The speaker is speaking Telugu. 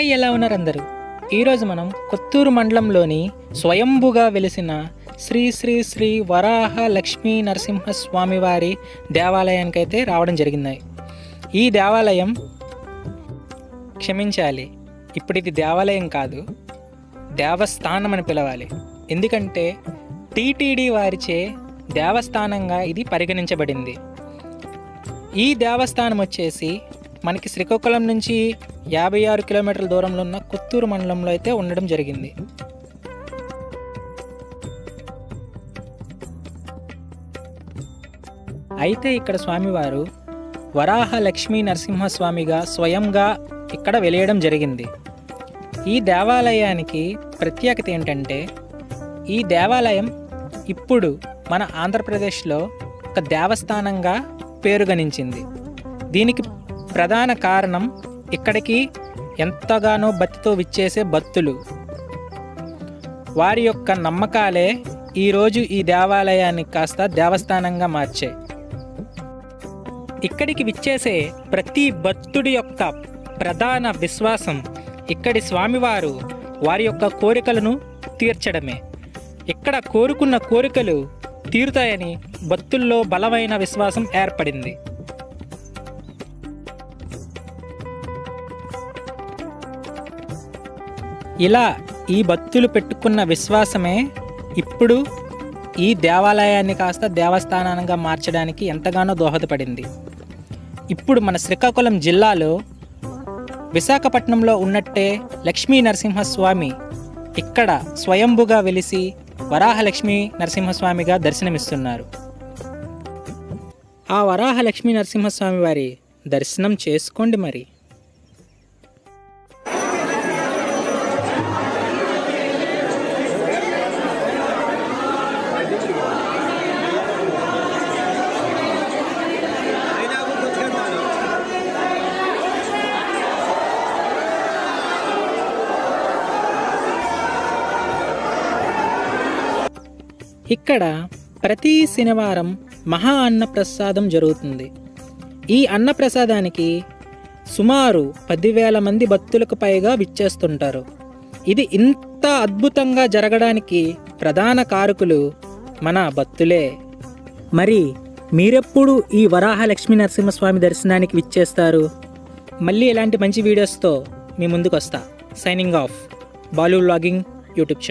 ఎలా ఉన్నారు అందరూ? ఈరోజు మనం కొత్తూరు మండలంలోని స్వయంభుగా వెలిసిన శ్రీ శ్రీ శ్రీ వరాహ లక్ష్మీ నరసింహ స్వామివారి దేవాలయానికి అయితే రావడం జరిగింది. ఈ దేవాలయం క్షమించాలి. ఇప్పుడు ఇది దేవాలయం కాదు దేవస్థానం అని పిలవాలి. ఎందుకంటే టీటీడీ వారిచే దేవస్థానంగా ఇది పరిగణించబడింది. ఈ దేవస్థానం వచ్చేసి మనకి శ్రీకాకుళం నుంచి యాభై ఆరు కిలోమీటర్ల దూరంలో ఉన్న కొత్తూరు మండలంలో అయితే ఉండడం జరిగింది. అయితే ఇక్కడ స్వామివారు వరాహ లక్ష్మీ నరసింహస్వామిగా స్వయంగా ఇక్కడ వెలియడం జరిగింది. ఈ దేవాలయానికి ప్రత్యేకత ఏంటంటే ఈ దేవాలయం ఇప్పుడు మన ఆంధ్రప్రదేశ్లో ఒక దేవస్థానంగా పేరుగణించింది దీనికి ప్రధాన కారణం ఇక్కడికి ఎంతగానో భక్తితో విచ్చేసే భక్తులు. వారి యొక్క నమ్మకాలే ఈరోజు ఈ దేవాలయాన్ని కాస్త దేవస్థానంగా మార్చాయి. ఇక్కడికి విచ్చేసే ప్రతి భక్తుడి యొక్క ప్రధాన విశ్వాసం ఇక్కడి స్వామివారు వారి యొక్క కోరికలను తీర్చడమే. ఇక్కడ కోరుకున్న కోరికలు తీరుతాయని భక్తుల్లో బలమైన విశ్వాసం ఏర్పడింది. ఇలా ఈ భక్తులు పెట్టుకున్న విశ్వాసమే ఇప్పుడు ఈ దేవాలయాన్ని కాస్త దేవస్థానంగా మార్చడానికి ఎంతగానో దోహదపడింది. ఇప్పుడు మన శ్రీకాకుళం జిల్లాలో విశాఖపట్నంలో ఉన్నట్టే లక్ష్మీ నరసింహస్వామి ఇక్కడ స్వయంభుగా వెలిసి వరాహలక్ష్మీ నరసింహస్వామిగా దర్శనమిస్తున్నారు. ఆ వరాహలక్ష్మీ నరసింహస్వామి వారి దర్శనం చేసుకోండి మరి. ఇక్కడ ప్రతి శనివారం మహా అన్నప్రసాదం జరుగుతుంది. ఈ అన్నప్రసాదానికి సుమారు పదివేల మంది భక్తులకు పైగా విచ్చేస్తుంటారు. ఇది ఇంత అద్భుతంగా జరగడానికి ప్రధాన కారకులు మన భక్తులే. మరి మీరెప్పుడు ఈ వరాహ లక్ష్మీ నరసింహస్వామి దర్శనానికి విచ్చేస్తారు? మళ్ళీ ఇలాంటి మంచి వీడియోస్తో మీ ముందుకు వస్తా signing off Balu vlogging YouTube channel.